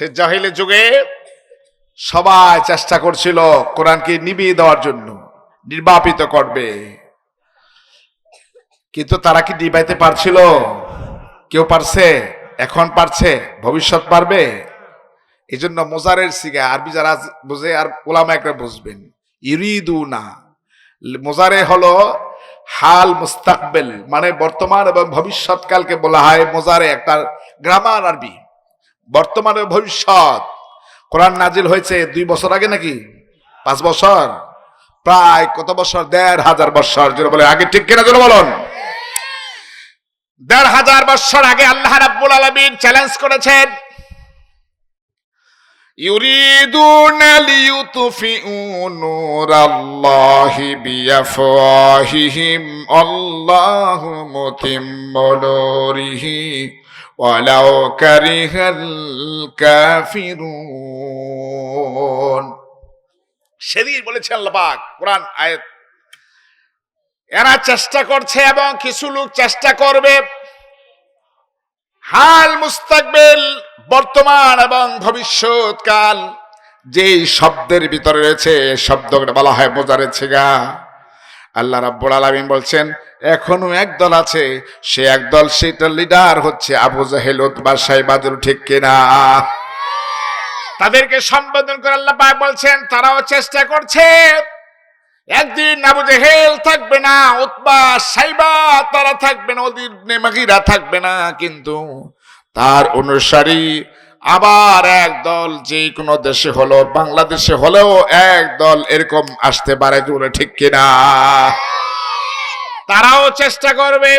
সে জাহিলি যুগে সবাই চেষ্টা করছিল কোরআনকে নিবিয়ে দেওয়ার জন্য, নির্বাপিত করবে। কিন্তু তারা কি নিবাইতে পারছিল? কেউ পারছে? এখন পারছে? ভবিষ্যৎ পারবে? এই জন্য মোজারের সিগা আরবি যারা বুঝে আর ওলামা একটা বুঝবেন ইরিদু না মোজারে হলো হাল মুস্তাকবেল মানে বর্তমান এবং ভবিষ্যৎকালকে বলা হয় মোজারে, একটা গ্রামার আরবি। বর্তমান এবং ভবিষ্যৎ কোরআন নাজিল হয়েছে দুই বছর আগে নাকি পাঁচ বছর প্রায় কত বছর দেড় হাজার বছর যেটা বলে আগে ঠিক কিনা যেন বলুন দেড় হাজার বছর আগে আল্লাহ রাব্বুল আলামিন চ্যালেঞ্জ করেছেন يريدون ليطفئوا نور الله بأفواههم الله متم نوره ولو كره الكافرون সেদিন বলেছে আল্লাহ পাক কোরআন আয়াত এরা চেষ্টা করছে এবং কিছু লোক চেষ্টা করবে হাল মুস্তাকবেল বর্তমান এবং ভবিষ্যৎকাল যে শব্দের ভিতরে রয়েছে শব্দটা বলা হয় বোঝারে ছেগা আল্লাহ রাব্বুল আলামিন বলছেন এখনও একদল আছে। সে একদল সেটার লিডার হচ্ছে আবু জাহেল, উতবা সাইবাদুর ঠিক কিনা? তাদেরকে সম্বোধন করে আল্লাহ পাক বলছেন, তারাও চেষ্টা করছে। একদিন আবু জেহেল থাকবে না, উতবা সাইবা তারা থাকবে না ওদের নেমাগিরা থাকবে না, কিন্তু তার অনুসারী আবার এক দল যে কোনো দেশে হলো, বাংলাদেশে হলেও এক দল এরকম আসতে পারে ঠিক কিনা? তারাও চেষ্টা করবে।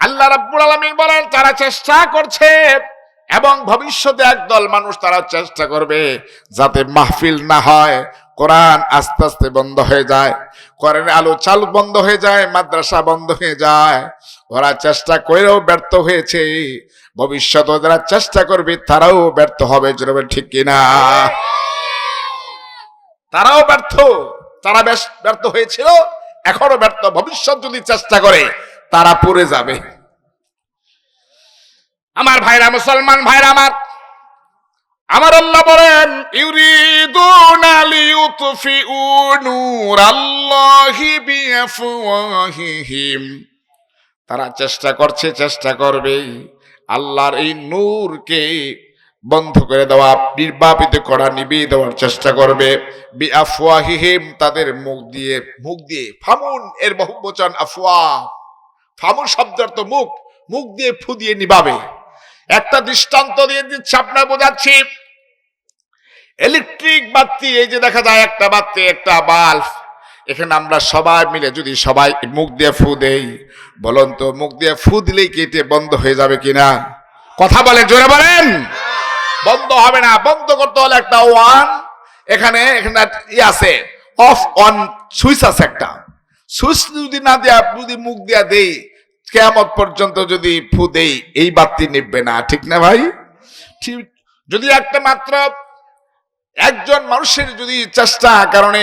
আল্লাহ রাব্বুল আলামিন বলেন, তারা চেষ্টা করছে এবং ভবিষ্যতে একদল মানুষ তারা চেষ্টা করবে যাতে মাহফিল না হয়, কোরআন আস্তে আস্তে বন্ধ হয়ে যায়, কোরআনের আলো চালু বন্ধ হয়ে যায়, মাদ্রাসা বন্ধ হয়ে যায়। ওরা চেষ্টা করেও ব্যর্থ হয়েছে। ভবিষ্যতে যারা চেষ্টা করবে, তারাও ব্যর্থ হবে ঠিক কিনা? তারাও ব্যর্থ, তারা ব্যর্থ হয়েছিল। এখনও ব্যর্থ, ভবিষ্যৎ যদি চেষ্টা করে, তারা পড়ে যাবে। আমার ভাইরা মুসলমান ভাইরা আমার আমার আল্লাহ বলেন, ইউরিদুনা লিইউতফিউ নূরাল্লাহি বিআফওয়াহিহিম। তারা চেষ্টা করছে, চেষ্টা করবে আল্লাহর এই নূরকে বন্ধ করে দেওয়া, নির্বাপিত করা, নিবিয়ে দেওয়ার চেষ্টা করবে। বিআফওয়াহিহিম তাদের মুখ দিয়ে মুখ দিয়ে, ফামুন এর বহু বহুবচন আফওয়া। ফামুন শব্দের তো মুখ মুখ দিয়ে ফু দিয়ে নিবাবে একটা দৃষ্টান্ত দিয়ে দিচ্ছে, আপনার বোঝাচ্ছি। ইলেকট্রিক বাতি, এই যে দেখা যায় একটা বাতি, একটা বাল্ব, এখানে আমরা সবাই মিলে যদি সবাই মুখ দিয়ে ফু দেই, বলুন তো মুখ দিয়ে ফু দিলেই কেটে বন্ধ হয়ে যাবে কিনা? কথা বলে জোরে বলেন। বন্ধ হবে না, বন্ধ করতে হলে একটা ওয়ান এখানে এখানে ই আছে অফ অন সুইচ আছে একটা। সুইচ যদি না দেয়া, যদি মুখ দিয়া দেই কেমন পর্যন্ত যদি ফু দেই, এই বাতি নিববে না, ঠিক না ভাই? ঠিক, যদি একটা মাত্র একজন মানুষের যদি চেষ্টা কারণে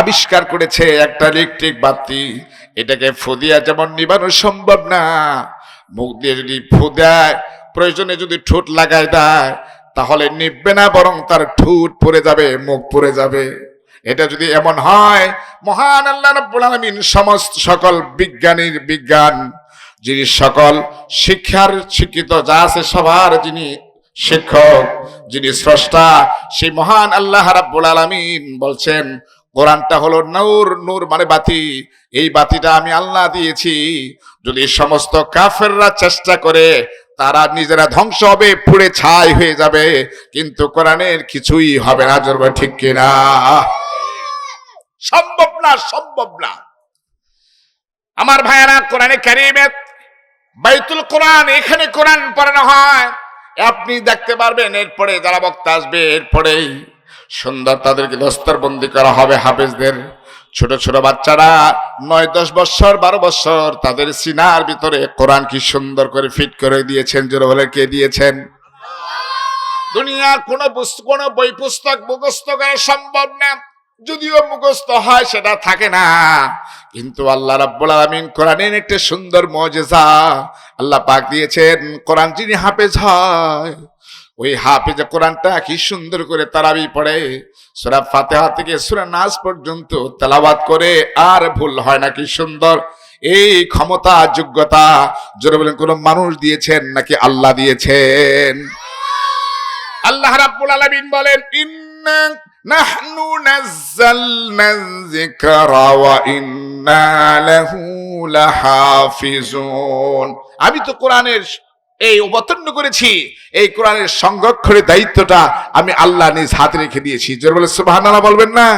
আবিষ্কার করেছে একটা ইলেকট্রিক বাতি, এটাকে ফু দিয়া যেমন নিবানো সম্ভব না, মুখ দিয়ে যদি ফু দেয়, প্রয়োজনে যদি ঠোঁট লাগায় দেয় তাহলে নিববে না, বরং তার ঠোঁট পড়ে যাবে, মুখ পড়ে যাবে। এটা যদি এমন হয়, মহান আল্লাহ রাব্বুল সমস্ত সকল বিজ্ঞানীর বিজ্ঞান, যিনি সকল শিক্ষার শিক্ষিত, যা আছে সবার যিনি শিক্ষক, যিনি স্রষ্টা, সেই মহান আল্লাহ রাব্বুল আলামিন বলছেন, কোরআনটা হলো নূর নূর মানে বাতি। এই বাতিটা আমি আল্লাহ দিয়েছি। যদি সমস্ত কাফেররা চেষ্টা করে তারা নিজেরা ধ্বংস হবে, পুড়ে ছাই হয়ে যাবে। কিন্তু কোরআনের কিছুই হবে না, জোর ঠিক কিনা? সম্ভব না সম্ভব না। আমার ভাইয়ারা, কোরআনে কারিমে বাইতুল কোরআন, এখানে কোরআন পড়ানো হয়। আপনি দেখতে পারবেন, এরপরে যারা বক্তা আসবে, এরপরেই সুন্দর তাদেরকে দস্তরবন্দি করা হবে হাফেজদের। ছোট ছোট বাচ্চারা নয়, দশ বছর, বারো বছর তাদের সিনার ভিতরে কোরআন কি সুন্দর করে ফিট করে দিয়েছেন, জোর বলে কে দিয়েছেন? দুনিয়ার কোনো কোনো বই পুস্তক মুখস্থ করা সম্ভব না। যদিও মুখস্থ হয়, সেটা থাকে না। কিন্তু আল্লাহ রাব্বুল আলামিন কোরআনের একটা সুন্দর মজেজা আল্লাহ পাক দিয়েছেন। কোরআন যিনি হাফেজ হয় ওই হাফেজে কোরআনটা কি সুন্দর করে তারাবি পড়ে। সুরা ফাতেহা থেকে সুরা নাচ পর্যন্ত তেলাবাদ করে, আর ভুল হয় না কি সুন্দর। এই ক্ষমতা, যোগ্যতা জোরে বলেন, কোন মানুষ দিয়েছেন নাকি আল্লাহ দিয়েছেন? আল্লাহ রাব্বুল আলামিন বলেন, ইন্না নাহনু নাযালনা যিকরা ওয়া ইন্না লাহু লাহাফিজুন। আমি তো কোরআনের এই অবতীর্ণ করেছি। এই কোরআনের সংরক্ষণের দায়িত্বটা আমি আল্লাহ নিজ হাতে রেখে দিয়েছি। জোর বলে সুবহানাল্লাহ বলবেন না?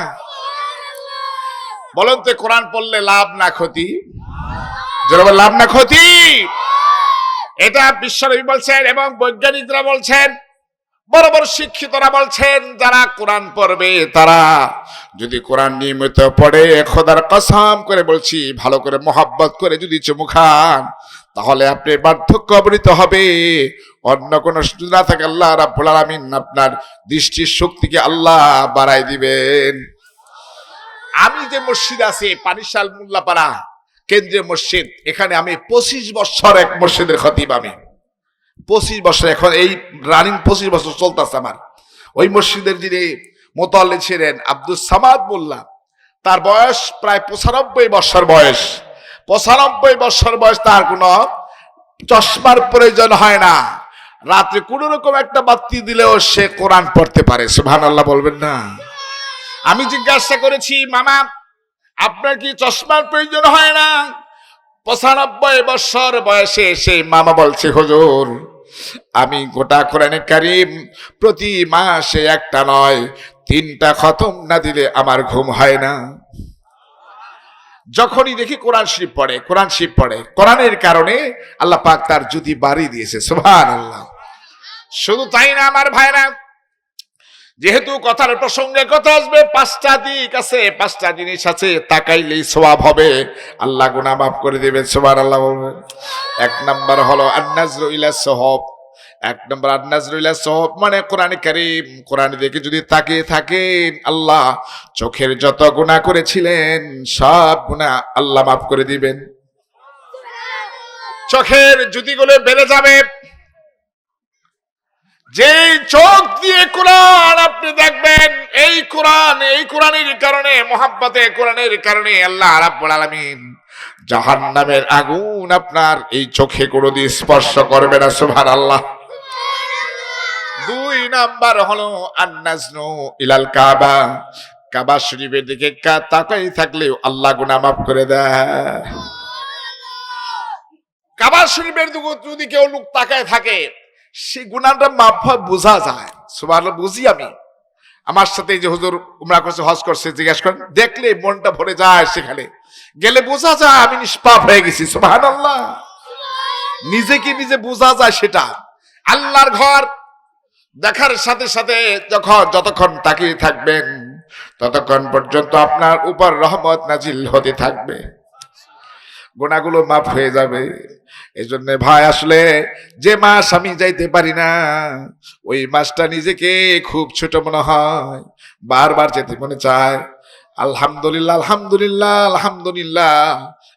বলেন তো, কোরআন পড়লে লাভ না ক্ষতি? জোর বলে লাভ না ক্ষতি? এটা বিশ্বনবী বলছেন এবং বৈজ্ঞানিকরা বলছেন, বড় বড় শিক্ষিতরা বলছেন, যারা কোরআন পড়বে তারা যদি কোরআন নিয়মিত পড়ে, খোদার কসম করে বলছি, ভালো করে মোহাব্বত করে যদি চুমু খান তাহলে আপনি বার্ধক্য অবনীত হবে। অন্য কোন না থাকে আল্লাহ রাব্বুল আলামিন আপনার দৃষ্টির শক্তিকে আল্লাহ বাড়াই দিবেন। আমি যে মসজিদ আছে, পানিশাল মোল্লাপাড়া, কেন্দ্রীয় মসজিদ, এখানে আমি পঁচিশ বছর এক মসজিদের খতিব আমি। পঁচিশ বছর, এখন এই রানিং পঁচিশ বছর চলতেছে আমার। ওই মসজিদের যিনি মোতাল্লি ছিলেন আব্দুল সামাদ মোল্লা, তার বয়স প্রায় পঁচানব্বই বছর বয়স। পঁচানব্বই বছর বয়স তার কোনো চশমার প্রয়োজন হয় না। রাত্রে কোনো রকম একটা বাতি দিলেও সে কোরআন পড়তে পারে সুবহান আল্লাহ বলবেন না। আমি জিজ্ঞাসা করেছি, মামা, আপনার কি চশমার প্রয়োজন হয় না? পঁচানব্বই বছর বয়সে সেই মামা বলছে, হুজুর, আমি গোটা কোরআনে কারিম প্রতি মাসে একটা নয়, তিনটা খতম না দিলে আমার ঘুম হয় না। যখনই দেখি কোরআন শরীফ পড়ে, কোরআন শরীফ পড়ে, কোরআনের কারণে আল্লাহ পাক তার জুতি বাড়ি দিয়েছে সুবহান আল্লাহ শুধু তাই না, আমার ভাইরা, যেহেতু কথার প্রসঙ্গে কথা আসবে, পাঁচটা দিক আছে, পাঁচটা জিনিস আছে, তাকাইলেই সওয়াব হবে। আল্লাহ গুনাহ মাফ করে দেবেন সুবহান আল্লাহ এক নাম্বার হলো আন্নাজরু ইলা সহব এক নম্বর আন্নাজরুল্লাহ সব মানে কোরআন কারিম কোরআন দেখে যদি তাকিয়ে থাকেন আল্লাহ চোখের যত গুনাহ করেছিলেন সব গুনাহ আল্লাহ মাফ করে দিবেন। চোখের জুতিগুলো বেড়ে যাবে। যেই চোখ দিয়ে কোরআন আপনি দেখবেন এই কোরআন এই কোরআনের কারণে মোহাব্বতে কোরআনের কারণে আল্লাহ রাব্বুল আলামিন জাহান্নামের আগুন আপনার এই চোখে কোনো কোনোদিন স্পর্শ করবে না সুবহানাল্লাহ। দুই নাম্বার হলো আন্নাজনু ইলাল কাবা। কাবা শরীফের দিকে তাকাই থাকলেও আল্লাহ গুনাহ মাফ করে দেয়। কাবা শরীফের দিকে যদি কেউ লোক তাকায় থাকে সেই গুণাটা মাপ হয় বোঝা যায়। সুবাহ বুঝি আমি। আমার সাথে যে হুজুর উমরা করছে, হজ করছে, জিজ্ঞেস করেন, দেখলে মনটা ভরে যায় সেখানে? গেলে বোঝা যায় আমি নিষ্পাপ হয়ে গেছি সুবাহ আল্লাহ নিজেকে নিজে বোঝা যায় সেটা। আল্লাহর ঘর দেখার সাথে সাথে যখন যতক্ষণ তাকিয়ে থাকবেন, ততক্ষণ পর্যন্ত আপনার উপর রহমত নাজিল হতে থাকবে। গোনাগুলো মাফ হয়ে যাবে। এই জন্য ভাই, আসলে যে মাস আমি যাইতে পারি না, ওই মাসটা নিজেকে খুব ছোট মনে হয়। বারবার যেতে মনে চায়, আলহামদুলিল্লাহ আলহামদুলিল্লাহ আলহামদুলিল্লাহ,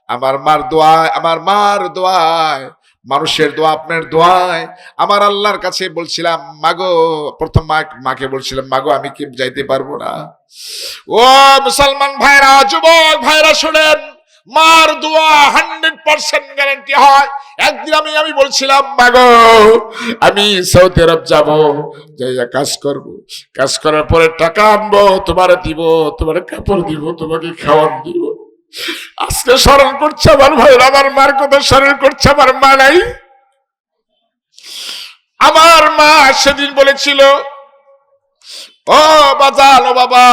আমার মার দোয়ায়, আমার মার দোয়ায় মানুষের দোয়া, আপনার দোয়ায়। আমার আল্লাহর কাছে বলছিলাম, মাগো, প্রথম মা মাকে বলছিলাম, মাগো, আমি কি যাইতে পারব না? ও মুসলমান ভাইরা, যুবক ভাইরা, শুনেন, মার দোয়া হান্ড্রেড পার্সেন্ট গ্যারান্টি হয়। একদিন আমি আমি বলছিলাম, মাগো, আমি সৌদি আরব যাব। যাইয়া কাজ করব। কাজ করার পরে টাকা আনব, তোমার দিব, তোমার কাপড় দিব, তোমাকে খাওয়ান দিব। আজকে স্মরণ করছে আমার ভাই আমার মার কথা স্মরণ করছে, আমার মা নাই। আমার মা সেদিন বলেছিল, ও বাজাল ও বাবা,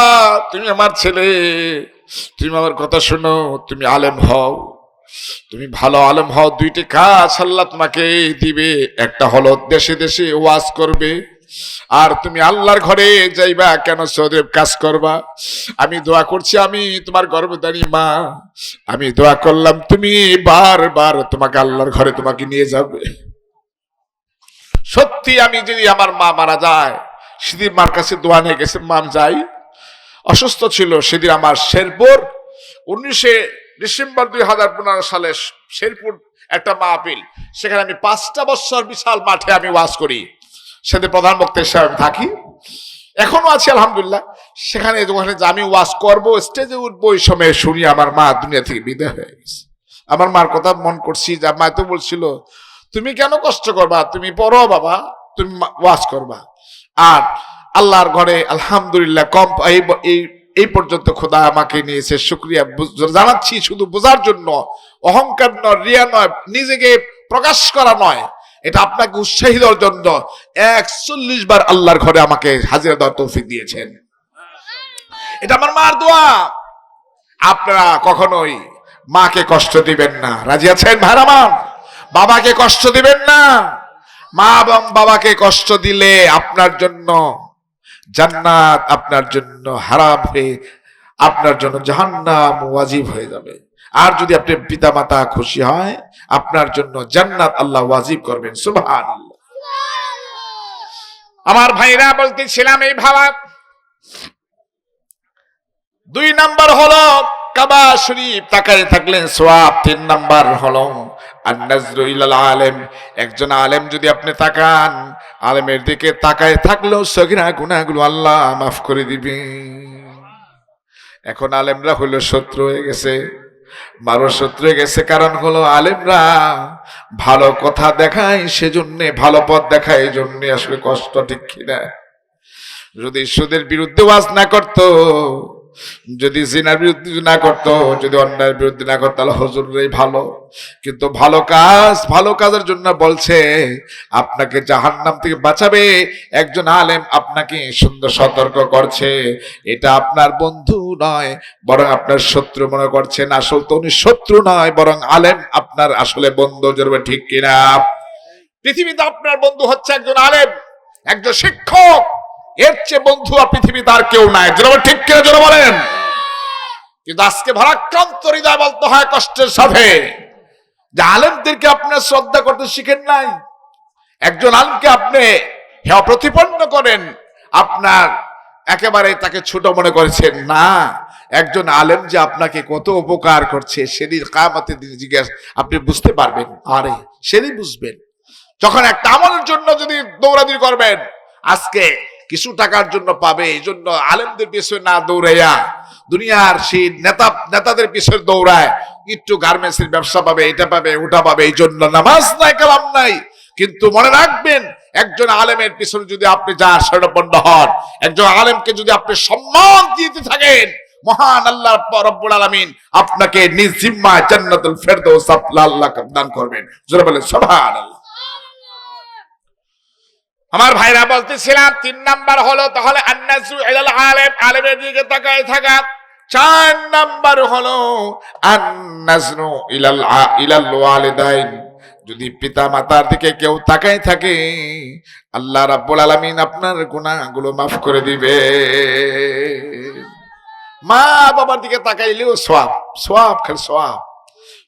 তুমি আমার ছেলে, তুমি আমার কথা শোনো, তুমি আলেম হও, তুমি ভালো আলেম হও, দুইটি কাজ আল্লাহ তোমাকে দিবে, একটা হলো দেশে দেশে ওয়াজ করবে আর তুমি আল্লাহর ঘরে যাইবা কেন সৌদেব কাজ করবা? আমি দোয়া করছি, আমি তোমার গর্ভদানী মা। আমি দোয়া করলাম, তুমি বারবার তোমাকে আল্লাহর ঘরে তোমাকে নিয়ে যাবে। সত্যি আমি যদি আমার মা মারা যায়, সেদিন মার কাছে দোয়া নিয়ে গেছে মাম যাই। অসুস্থ ছিল, সেদিন আমার শেরপুর, উনিশে ডিসেম্বর দুই হাজার পনেরো সালে শেরপুর একটা মা মাহফিল। সেখানে আমি পাঁচটা বছর বিশাল মাঠে আমি ওয়াজ করি। সেদিন প্রধান বক্তা হিসাবে আমি থাকি। এখনও আছি, আলহামদুলিল্লাহ। সেখানে ওখানে যে আমি ওয়াজ করব স্টেজে উঠবো, ওই সময় শুনি আমার মা দুনিয়া থেকে বিদায় হয়ে গেছে। আমার মার কথা মন করছি, যে মা তো বলছিল, তুমি কেন কষ্ট করবা? তুমি পড়ো বাবা, তুমি ওয়াজ করবা। আর আল্লাহর ঘরে আলহামদুলিল্লাহ কম, এই এই পর্যন্ত খোদা আমাকে নিয়েছে, শুক্রিয়া জানাচ্ছি শুধু বোঝার জন্য। অহংকার নয়, রিয়া নয়, নিজেকে প্রকাশ করা নয়। এটা আপনাকে উৎসাহী দেওয়ার জন্য একচল্লিশ বার আল্লাহর ঘরে আমাকে হাজিরা দেওয়ার তৌফিক দিয়েছেন। এটা আমার মার দোয়া। আপনারা কখনোই মাকে কষ্ট দিবেন না। রাজি আছেন ভাইরামান বাবাকে কষ্ট দিবেন না। মা এবং বাবাকে কষ্ট দিলে আপনার জন্য জান্নাত আপনার জন্য হারাম হয়ে আপনার জন্য জাহান্নাম ওয়াজিব হয়ে যাবে। আর যদি আপনি পিতা মাতা খুশি হয়, আপনার জন্য জান্নাত আল্লাহ ওয়াজিব করবেন সুবহান আমার ভাইরা বলতেছিলাম এই ভাবা, দুই নাম্বার হলো, কাবা শরীফ তাকায় থাকলেন, সোয়াব তিন নাম্বার হলো আলেম। একজন আলেম যদি আপনি তাকান, আলেমের দিকে তাকায় থাকলেও সগিনা গুনাহগুলো আল্লাহ মাফ করে দিবে এখন আলেমরা হলো শত্রু হয়ে গেছে। মানুষ সূত্রে গেছে কারণ হলো আলেমরা। ভালো কথা দেখায়, সেজন্যে, ভালো পথ দেখায় এই জন্যে আসলে কষ্ট ঠিক কিনা। যদি ঈশ্বরের বিরুদ্ধে ওয়াজ না করতো যদি জিনার বিরুদ্ধে না করতো, যদি অন্যায়ের বিরুদ্ধে না করতো, তাহলে হজুররাই ভালো। কিন্তু ভালো কাজ, ভালো কাজের জন্য বলছে, আপনাকে জাহান্নাম থেকে বাঁচাবে। একজন আলেম আপনাকে সুন্দর সতর্ক করছে। এটা আপনার বন্ধু নয়, বরং আপনার শত্রু মনে করছেন আসল তো উনি শত্রু নয়, বরং আলেম আপনার আসলে বন্ধু জরবে ঠিক কিনা? পৃথিবীতে আপনার বন্ধু হচ্ছে একজন আলেম, একজন শিক্ষক। এর চেয়ে বন্ধু আর পৃথিবীতে আর কেউ নাই। যেন ঠিক কিনা যেন বলেন? কিন্তু আজকে ভারাক্রান্ত হৃদয় বলতে হয় কষ্টের সাথে। যে আলেমদেরকে আপনার শ্রদ্ধা করতে শিখেন নাই। একজন আলেমকে আপনি হেয় প্রতিপন্ন করেন, আপনার একেবারে তাকে ছোট মনে করেছেন, না, একজন আলেম যে আপনাকে কত উপকার করছে, সেদিন কামাতে দিন জিজ্ঞাসা আপনি বুঝতে পারবেন। আরে, সেদিন বুঝবেন। যখন একটা আমলের জন্য যদি দৌড়াদৌড়ি করবেন, আজকে কিছু টাকার জন্য পাবে, এই জন্য আলেমদের পিছনে না দৌড়াইয়া দুনিয়ার সেই নেতা, নেতাদের পিছনে দৌড়ায়, একটু গার্মেন্টসের ব্যবসা পাবে, এটা পাবে, ওটা পাবে, এই জন্য নামাজ নাই, কালাম নাই। কিন্তু মনে রাখবেন, একজন আলেমের পিছনে যদি আপনি যান স্বর্ণপন্ন হন, একজন আলেমকে যদি আপনি সম্মান দিতে থাকেন, মহান আল্লাহ রব্বুল আলামিন আপনাকে নিজ জিম্মায় জান্নাতুল ফেরদৌস আল্লাহ দান করবেন। জোরে বলেন, সুবহানাল্লাহ। আমার ভাইরা বলতেছিলাম, তিন নাম্বার হলো তাহলে আলেম, আলেমের দিকে তাকায় থাকা। চার নাম্বার হলো ইলাল যদি পিতা মাতার দিকে কেউ তাকাই থাকে, আল্লাহ রাব্বুল আলামিন আপনার গুনাহগুলো মাফ করে দিবে। মা বাবার দিকে তাকাইলেও সোয়াব সোয়াব খালি সোয়াব।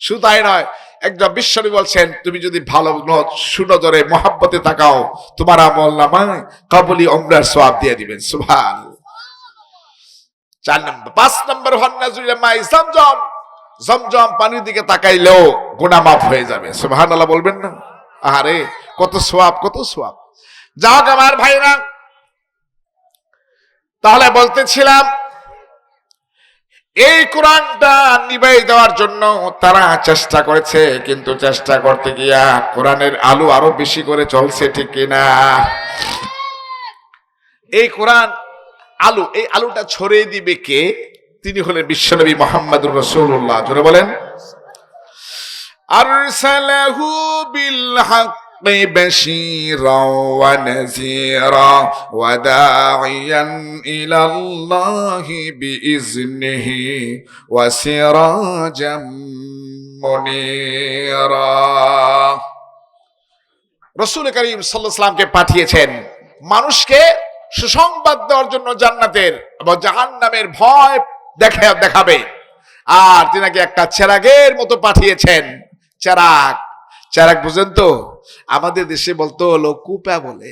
শুধু তাই নয় একজন বিশ্বনী বলছেন, তুমি যদি ভালো সুনজরে মহাব্বতে তাকাও, তোমার আমল নামায় কবলি অমরার সোয়াব দিয়ে দিবেন। সুভান চার নম্বর, পাঁচ নম্বর হন নাজুরিয়া মাই জমজম। জমজম পানির দিকে তাকাইলেও গুনাহ মাফ হয়ে যাবে। সুবহান আল্লাহ বলবেন না? আরে কত সোয়াব কত সোয়াব যাক আমার ভাইরা। তাহলে বলতেছিলাম এই কোরআনটা নিবাই দেওয়ার জন্য তারা চেষ্টা করেছে, কিন্তু চেষ্টা করতে গিয়া কোরআনের আলু আরও বেশি করে চলছে ঠিক কিনা? এই কোরআন আলু, এই আলুটা ছড়িয়ে দিবে কে? তিনি হলেন বিশ্বনবী মোহাম্মদুর রসুল্লাহ জোরে বলেন, আরসালাহু বিল হক بشيرا ونذيرا وداعيا الى الله باذنه وسراجا منيرا রসুল করিম সাল্লাহামকে পাঠিয়েছেন মানুষকে সুসংবাদ দেওয়ার জন্য জান্নাতের এবং জাহান নামের ভয় দেখা দেখাবে আর তিনাকে একটা চেরাগের মতো পাঠিয়েছেন চেরাগ চেরাগ, বুঝেন তো? আমাদের দেশে বলতো হলো কুপা বলে।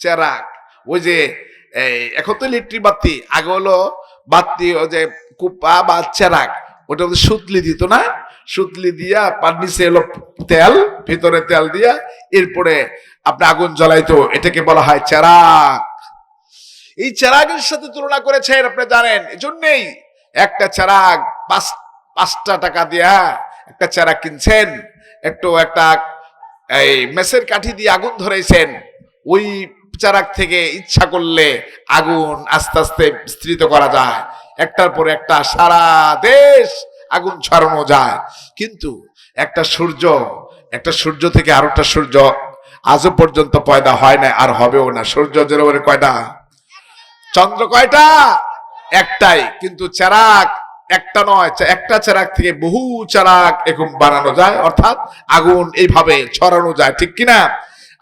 চেরাগ, ওই যে এখন তো ইলেকট্রিক বাতি, আগে হলো বাতি, ওই যে কুপা বা চেরাগ, ওটা সুতলি দিত না? সুতলি দিয়া পার নিচে এলো তেল, ভিতরে তেল দিয়া, এরপরে আপনি আগুন জ্বলাইতো, এটাকে বলা হয় চেরাগ। এই চেরাগের সাথে তুলনা করেছেন, আপনি জানেন? এজন্যই একটা চেরাগ পাঁচ, পাঁচটা টাকা দিয়া একটা চেরাগ কিনছেন। একটু একটা, এই মেসের কাঠি দিয়ে আগুন ধরেছেন। ওই চারাক থেকে ইচ্ছা করলে আগুন আস্তে আস্তে বিস্তৃত করা যায়। একটার পর একটা সারা দেশ আগুন ছড়ানো যায়। কিন্তু একটা সূর্য একটা সূর্য থেকে আরও একটা সূর্য আজও পর্যন্ত পয়দা হয় না আর হবেও না। সূর্য যেরকম কয়টা? চন্দ্র কয়টা? একটাই। কিন্তু চারাক একটা নয় একটা চারাক থেকে বহু চারাক এরকম বানানো যায়, অর্থাৎ আগুন এইভাবে ছড়ানো যায়, ঠিক কিনা?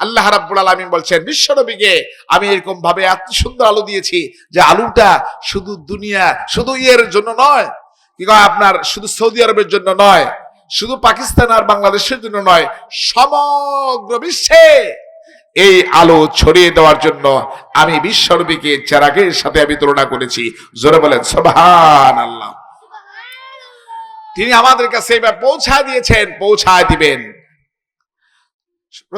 আল্লাহ রাব্বুল আলামিন বলছেন বিশ্বনবীকে আমি এরকম ভাবে এত সুন্দর আলু দিয়েছি যে আলুটা শুধু দুনিয়া, শুধু ইয়ের জন্য নয়, কি কয় আপনার, শুধু সৌদি আরবের জন্য নয়, শুধু পাকিস্তান আর বাংলাদেশের জন্য নয়, সমগ্র বিশ্বে এই আলো ছড়িয়ে দেওয়ার জন্য আমি বিশ্বনবীকে চেরাগের সাথে আমি তুলনা করেছি। জোরে বলেন সোভান আল্লাহ তিনি আমাদের কাছে এবার পৌঁছায় দিয়েছেন পৌঁছায় দিবেন।